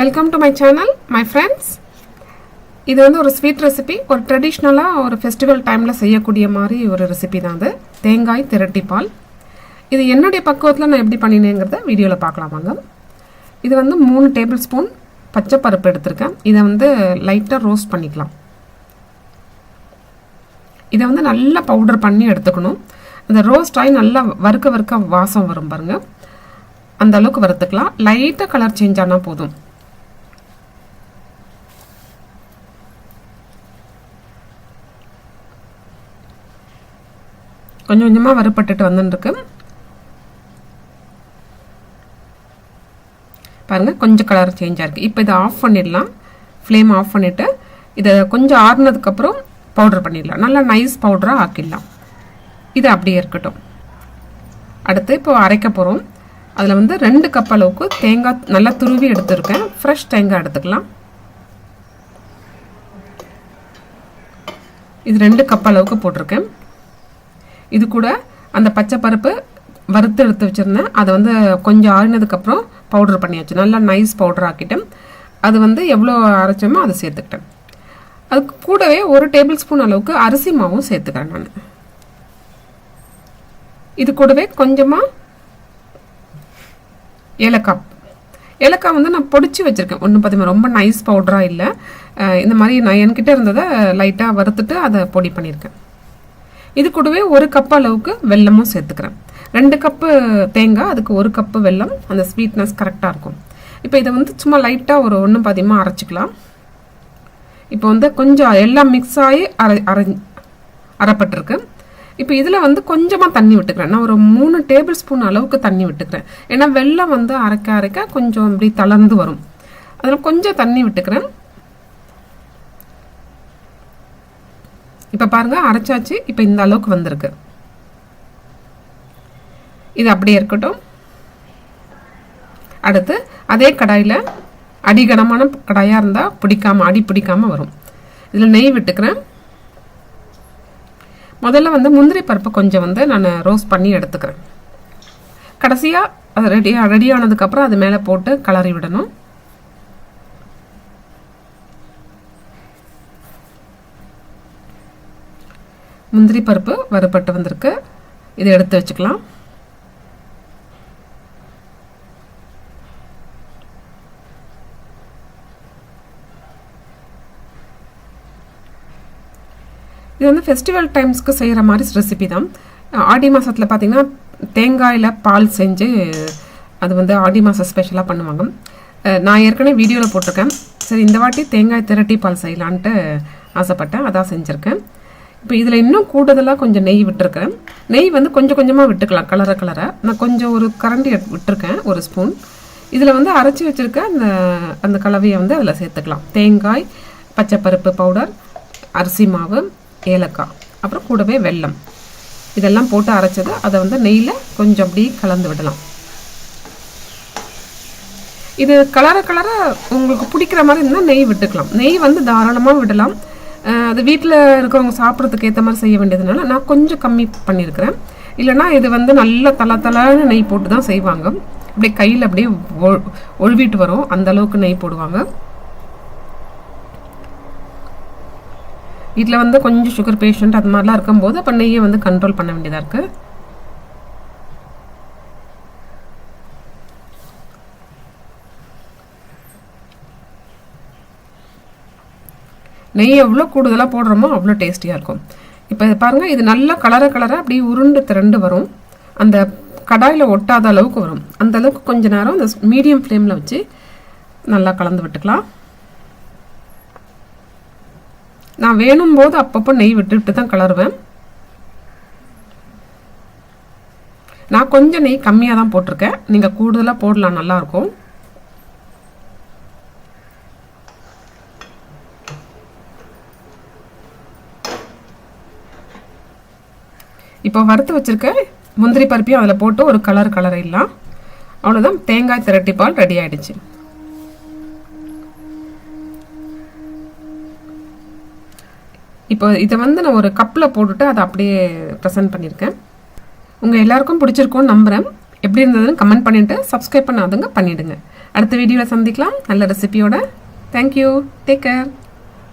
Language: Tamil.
Welcome to my channel my friends இது வந்து ஒரு ஸ்வீட் ரெசிபி ஒரு ட்ரெடிஷ்னலாக ஒரு ஃபெஸ்டிவல் டைமில் செய்யக்கூடிய மாதிரி ஒரு ரெசிபி தான் அது. தேங்காய் திரட்டி பால். இது என்னுடைய பக்குவத்தில் நான் எப்படி பண்ணினேங்கிறத வீடியோவில் பார்க்கலாம் வாங்க. இது வந்து மூணு டேபிள் ஸ்பூன் பச்சை பருப்பு எடுத்திருக்கேன். இதை வந்து லைட்டாக ரோஸ்ட் பண்ணிக்கலாம். இதை வந்து நல்லா பவுடர் பண்ணி எடுத்துக்கணும். இந்த ரோஸ்ட் ஆகி நல்லா வறுக்க வறுக்க வாசம் வரும் பாருங்க. அந்த அளவுக்கு வறுத்துக்கலாம். லைட்டாக கலர் சேஞ்ச் ஆனால் போதும். கொஞ்சம் கொஞ்சமாக வறுப்பட்டுட்டு வந்துட்டுருக்கு பாருங்கள் கொஞ்சம் கலர் சேஞ்சாக இருக்குது இப்போ இதை ஆஃப் பண்ணிடலாம். ஃப்ளேம் ஆஃப் பண்ணிவிட்டு இதை கொஞ்சம் ஆறுனதுக்கப்புறம் பவுடர் பண்ணிடலாம். நல்லா நைஸ் பவுடராக ஆக்கிடலாம். இது அப்படியே இருக்கட்டும். அடுத்து இப்போ அரைக்க போகிறோம் அதில் வந்து ரெண்டு கப் அளவுக்கு தேங்காய் நல்லா துருவி எடுத்துருக்கேன். ஃப்ரெஷ் தேங்காய் எடுத்துக்கலாம். இது ரெண்டு கப் அளவுக்கு போட்டிருக்கேன். இது கூட அந்த பச்சை பருப்பு வறுத்து எடுத்து வச்சுருந்தேன். அதை வந்து கொஞ்சம் ஆறினதுக்கப்புறம் பவுடர் பண்ணியாச்சு நல்லா நைஸ் பவுடர் ஆக்கிட்டேன். அது வந்து எவ்வளோ அரைச்சோமோ அதை சேர்த்துக்கிட்டேன். அதுக்கு கூடவே ஒரு டேபிள் ஸ்பூன் அளவுக்கு அரிசி மாவும் சேர்த்துக்கிறேன் நான். இது கூடவே கொஞ்சமாக ஏலக்காய். ஏலக்காய் வந்து நான் பொடிச்சு வச்சுருக்கேன். ஒன்று பார்த்தீங்கன்னா ரொம்ப நைஸ் பவுடராக இல்லை. இந்த மாதிரி நான் என்கிட்ட இருந்ததை லைட்டாக வறுத்துட்டு அதை பொடி பண்ணியிருக்கேன். இது கூடவே ஒரு கப் அளவுக்கு வெல்லமும் சேர்த்துக்கிறேன். ரெண்டு கப்பு தேங்காய் அதுக்கு ஒரு கப்பு வெல்லம். அந்த ஸ்வீட்னஸ் கரெக்டாக இருக்கும். இப்போ இதை வந்து சும்மா லைட்டாக ஒரு ஒன்றும் பாதியமாக அரைச்சிக்கலாம். இப்போ வந்து கொஞ்சம் எல்லாம் மிக்ஸ் ஆகி அரை அரை அரைப்பட்டிருக்கு. இப்போ இதில் வந்து கொஞ்சமாக தண்ணி விட்டுக்கிறேன். நான் ஒரு மூணு டேபிள் ஸ்பூன் அளவுக்கு தண்ணி விட்டுக்கிறேன். ஏன்னா வெள்ளம் வந்து அரைக்க அரைக்க கொஞ்சம் இப்படி தளர்ந்து வரும். அதில் கொஞ்சம் தண்ணி விட்டுக்கிறேன். இப்போ பாருங்க அரைச்சாச்சு இப்போ இந்த அளவுக்கு வந்திருக்கு. இது அப்படியே இருக்கட்டும். அடுத்து அதே கடாயில் அடிகனமான கடாயாக இருந்தால் பிடிக்காம அடி பிடிக்காமல் வரும். இதில் நெய் விட்டுக்கிறேன். முதல்ல வந்து முந்திரி பருப்பு கொஞ்சம் வந்து நான் ரோஸ்ட் பண்ணி எடுத்துக்கிறேன். கடைசியாக அது ரெடி ரெடி ஆனதுக்கப்புறம் அது மேலே போட்டு கலரி விடணும். முந்திரி பருப்பு வறுபட்டு வந்திருக்கு. இதை எடுத்து வச்சுக்கலாம். இது வந்து ஃபெஸ்டிவல் டைம்ஸ்க்கு செய்கிற மாதிரி ரெசிபி தான். ஆடி மாதத்தில் பார்த்திங்கன்னா தேங்காயில் பால் செஞ்சு அது வந்து ஆடி மாதம் ஸ்பெஷலாக பண்ணுவாங்க. நான் ஏற்கனவே வீடியோவில் போட்டிருக்கேன். சரி இந்த வாட்டி தேங்காய் திரட்டி பால் செய்யலான்ட்டு ஆசைப்பட்டேன். அதான் செஞ்சுருக்கேன். இப்போ இதில் இன்னும் கூடுதலாக கொஞ்சம் நெய் விட்டுருக்கேன். நெய் வந்து கொஞ்சம் கொஞ்சமாக விட்டுக்கலாம் கலரை கலரை நான் கொஞ்சம் ஒரு கரண்டி விட்டுருக்கேன் ஒரு ஸ்பூன் இதில் வந்து அரைச்சி வச்சுருக்க அந்த அந்த கலவையை வந்து அதில் சேர்த்துக்கலாம். தேங்காய் பச்சைப்பருப்பு பவுடர் அரிசி மாவு ஏலக்காய். அப்புறம் கூடவே வெல்லம். இதெல்லாம் போட்டு அரைச்சது அதை வந்து நெய்யில் கொஞ்சம் அப்படியே கலந்து விடலாம். இது கலர கலராக உங்களுக்கு பிடிக்கிற மாதிரி இருந்தால் நெய் விட்டுக்கலாம். நெய் வந்து தாராளமாக விடலாம். அது வீட்டில் இருக்கிறவங்க சாப்பிட்றதுக்கு ஏற்ற மாதிரி செய்ய வேண்டியதுனால நான் கொஞ்சம் கம்மி பண்ணியிருக்கிறேன் இல்லைனா இது வந்து நல்ல தலை தலான்னு நெய் போட்டு தான் செய்வாங்க. அப்படியே கையில் அப்படியே ஒழுவிட்டு வரும். அந்த அளவுக்கு நெய் போடுவாங்க. வீட்டில் வந்து கொஞ்சம் சுகர் பேஷண்ட் அது மாதிரிலாம் இருக்கும்போது அப்போ நெய்யை வந்து கண்ட்ரோல் பண்ண வேண்டியதாக இருக்குது நெய் எவ்வளோ கூடுதலாக போடுறோமோ அவ்வளோ டேஸ்டியாக இருக்கும். இப்போ பாருங்கள் இது நல்லா கலர கலராக அப்படியே உருண்டு திரண்டு வரும். அந்த கடாயில் ஒட்டாத அளவுக்கு வரும். அந்த அளவுக்கு கொஞ்ச நேரம் அந்த மீடியம் ஃப்ளேமில் வச்சு நல்லா கலந்து விட்டுக்கலாம். நான் வேணும் போது அப்பப்போ நெய் விட்டு விட்டு தான் கலருவேன். நான் கொஞ்சம் நெய் கம்மியாக தான் போட்டிருக்கேன். நீங்கள் கூடுதலாக போடலாம் நல்லாயிருக்கும் இப்போ வறுத்து வச்சுருக்க முந்திரி பருப்பையும் அதில் போட்டு ஒரு கலர் கலரிடலாம் அவ்வளோதான் தேங்காய் திரட்டி பால் ரெடி ஆகிடுச்சு இப்போ இதை வந்து நான் ஒரு கப்பில் போட்டுட்டு அதை அப்படியே ப்ரெசென்ட் பண்ணியிருக்கேன். உங்கள் எல்லாருக்கும் பிடிச்சிருக்கும்னு நம்புகிறேன் எப்படி இருந்ததுன்னு கமெண்ட் பண்ணிவிட்டு சப்ஸ்கிரைப் பண்ணாதுங்க பண்ணிவிடுங்க அடுத்த வீடியோவில் சந்திக்கலாம். நல்ல ரெசிபியோட தேங்க்யூ டேக் கேர்